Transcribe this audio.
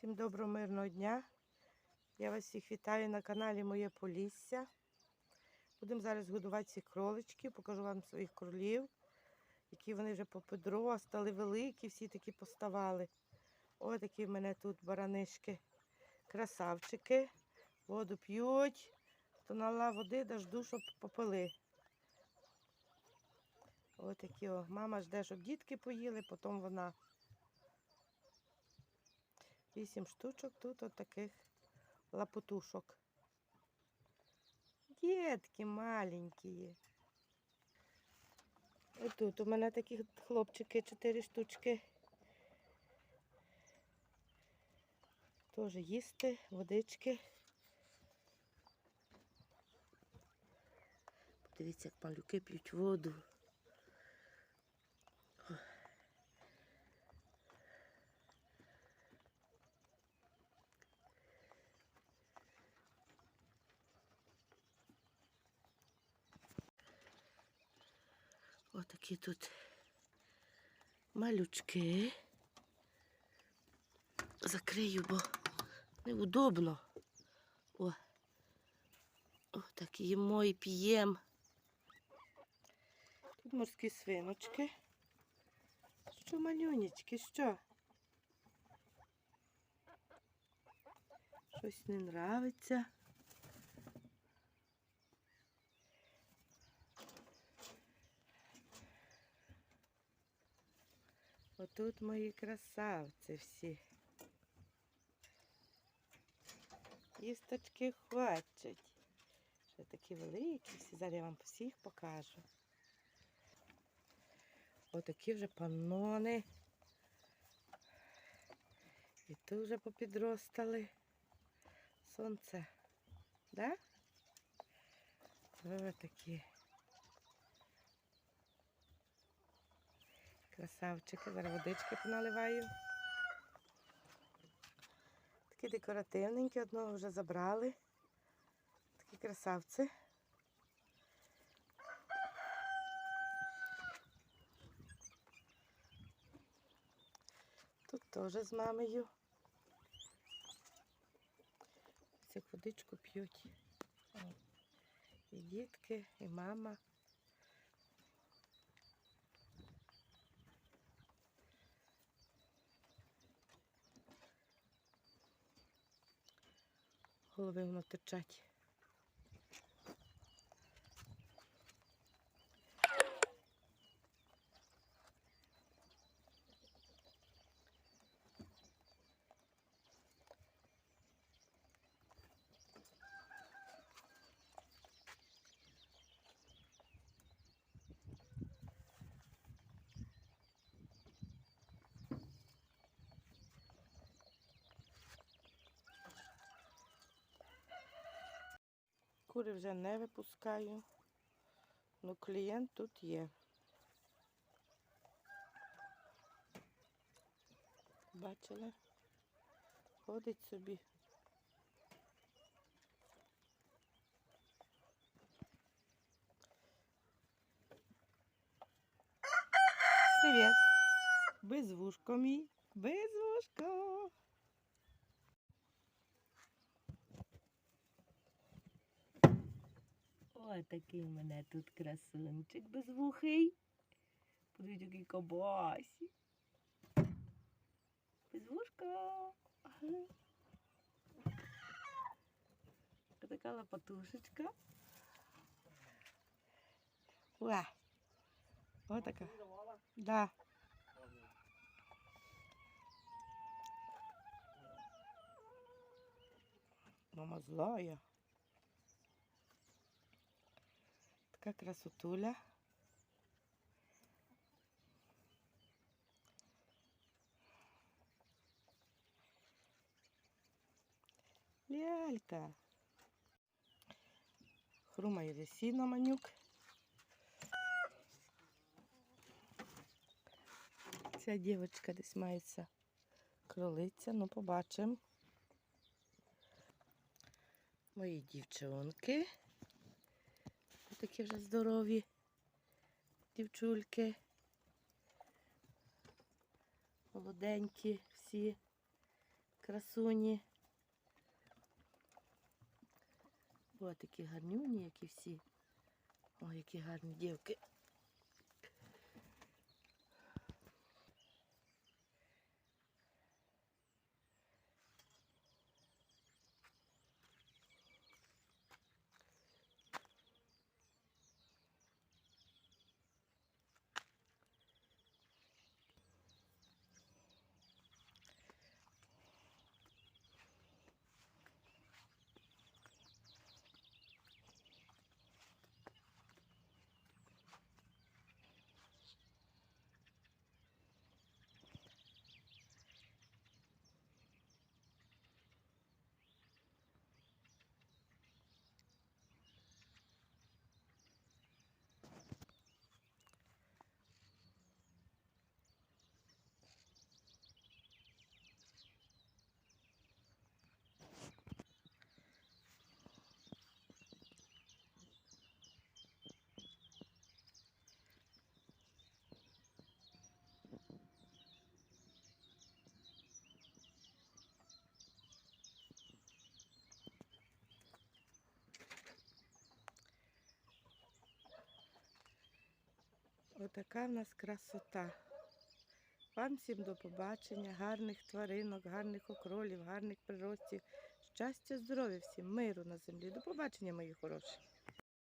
Всім доброго мирного дня. Я вас всіх вітаю на каналі Моє Полісся. Будемо зараз годувати ці кролички, покажу вам своїх кролів, які вони вже попідростали, великі, всі такі поставали. Ось такі в мене тут баранишки, красавчики. Воду п'ють, то налила води, дожду, щоб попили. Ось такі о. Мама жде, щоб дітки поїли, потім вона. Вісім штучок тут от таких лапотушок. Дітки маленькі. Ось тут у мене такі хлопчики, чотири штучки. Теж їсти, водички. Подивіться, як малюки п'ють воду. Отакі тут малючки. Закрию, бо неудобно. О, О так їмо і п'ємо. Тут морські свиночки. Що малюнечки, що? Щось не нравиться. Отут мої красавці всі. Їсточки хочуть. Ще такі великі всі. Зараз я вам всіх покажу. Отакі вже панони. І тут вже попідростали. Сонце. Да? Ось такі. Красавчики, зараз водички поналиваю. Такі декоративненькі, одного вже забрали. Такі красавці. Тут теж з мамою. Цю водичку п'ють. І дітки, і мама. Голови воно терчать. Кури вже не випускаю. Ну, клієнт тут є. Бачили? Ходить собі. Привіт. Безвушко мій. Безвушко. Ой, такий у мене тут красунчик безвухий. Подивіться, який кабасі. Безвушка. Така лопатушечка. Уа. Ось така. Да. Мама злая. Така красотуля. Лялька. Хрумає весіна манюк. Ця дівчинка десь мається кролиця, ну побачимо. Мої дівчонки. Такі вже здорові дівчульки. Молоденькі всі, красуні. О, такі гарнюні, як і всі. О, які гарні дівки. Отака в нас красота. Вам всім до побачення, гарних тваринок, гарних окролів, гарних приростів. Щастя, здоров'я всім, миру на землі. До побачення, мої хороші.